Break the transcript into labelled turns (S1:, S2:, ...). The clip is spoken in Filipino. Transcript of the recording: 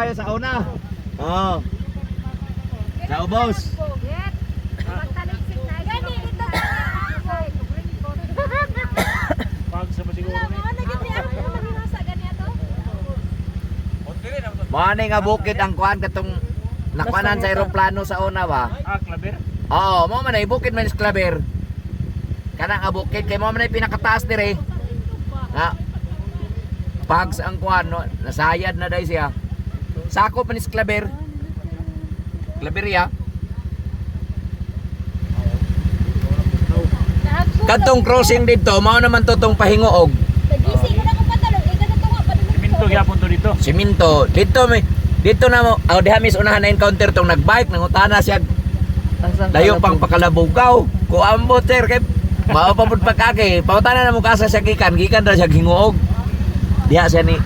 S1: kayo sa una. Oo. Sa ubos.
S2: Pag sa masiguro.
S1: Mani nga bukid ang kuan katong nakwanan sa eroplano sa una ba?
S2: Ah, klaber.
S1: Oo, mo man ay bukid man is klaber. Kana nga bukid kay mo man ay pinakataas dire. Nga pags ang kuan no, nasayad na dai siya. Sakop man is klaber. Klaber ya. Kadtong crossing dito, mao naman to tong pahingoog.
S3: Patalog. Eh,
S2: Siminto gyapon to dito.
S1: Siminto. Dito may dito na mo, oh, diha mis unahan na encounter tong nagbike nangutana siya Dayo pang pakalabugaw. Ko ambo ter kay mao pa pud pagkake. Pangutana na mo kasa siya gikan, gikan ra siya hinguog. Diha siya ni.